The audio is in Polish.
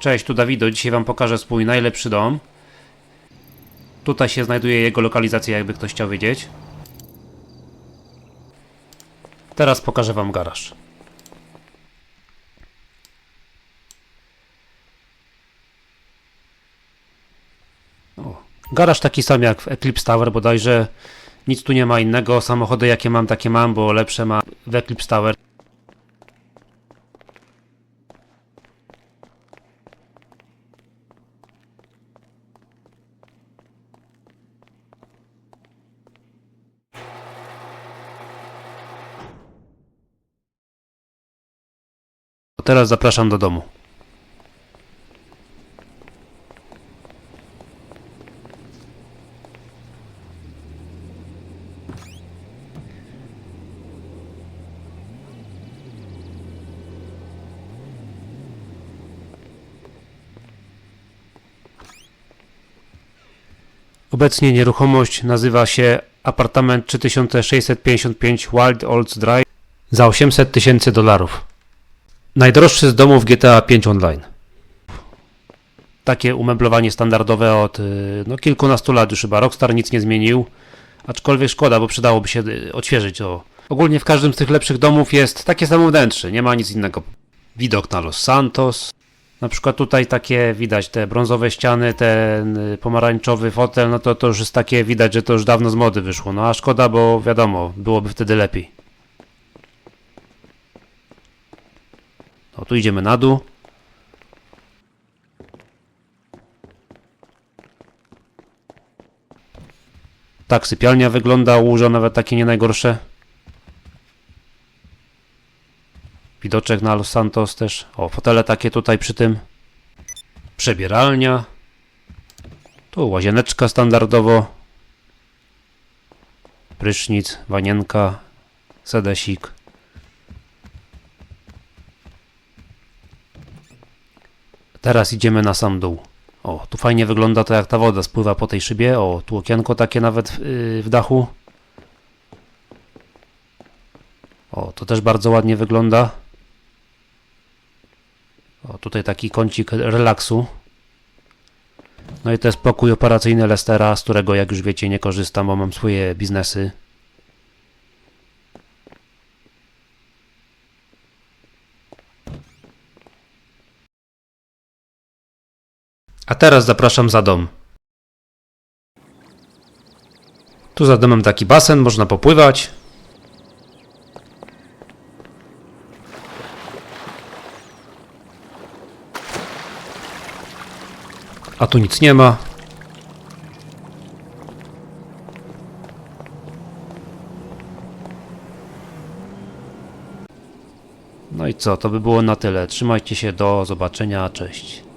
Cześć, tu Dawido. Dzisiaj wam pokażę swój najlepszy dom. Tutaj się znajduje jego lokalizacja, jakby ktoś chciał wiedzieć. Teraz pokażę wam garaż. O, garaż taki sam jak w Eclipse Tower bodajże. Nic tu nie ma innego. Samochody jakie mam, takie mam, bo lepsze ma w Eclipse Tower. Teraz zapraszam do domu. Obecnie nieruchomość nazywa się apartament 3655 Wild Olds Drive za 800 tysięcy dolarów. Najdroższy z domów GTA 5 Online. Takie umeblowanie standardowe od y, no, kilkunastu lat już chyba. Rockstar nic nie zmienił. Aczkolwiek szkoda, bo przydałoby się y, odświeżyć to. Ogólnie w każdym z tych lepszych domów jest takie samo wnętrze, nie ma nic innego. Widok na Los Santos. Na przykład tutaj takie widać te brązowe ściany, ten y, pomarańczowy fotel, no to to już jest takie widać, że to już dawno z mody wyszło. No a szkoda, bo wiadomo, byłoby wtedy lepiej. No tu idziemy na dół. Tak sypialnia wygląda, łóża nawet takie nie najgorsze. Widoczek na Los Santos też. O, fotele takie tutaj przy tym. Przebieralnia. Tu łazieneczka standardowo. Prysznic, wanienka, sedesik. Teraz idziemy na sam dół. O, tu fajnie wygląda to jak ta woda spływa po tej szybie. O, tu okienko takie nawet yy, w dachu. O, to też bardzo ładnie wygląda. O, tutaj taki kącik relaksu. No i to jest pokój operacyjny Lestera, z którego jak już wiecie nie korzystam, bo mam swoje biznesy. A teraz zapraszam za dom. Tu za domem taki basen, można popływać. A tu nic nie ma. No i co, to by było na tyle. Trzymajcie się, do zobaczenia, cześć.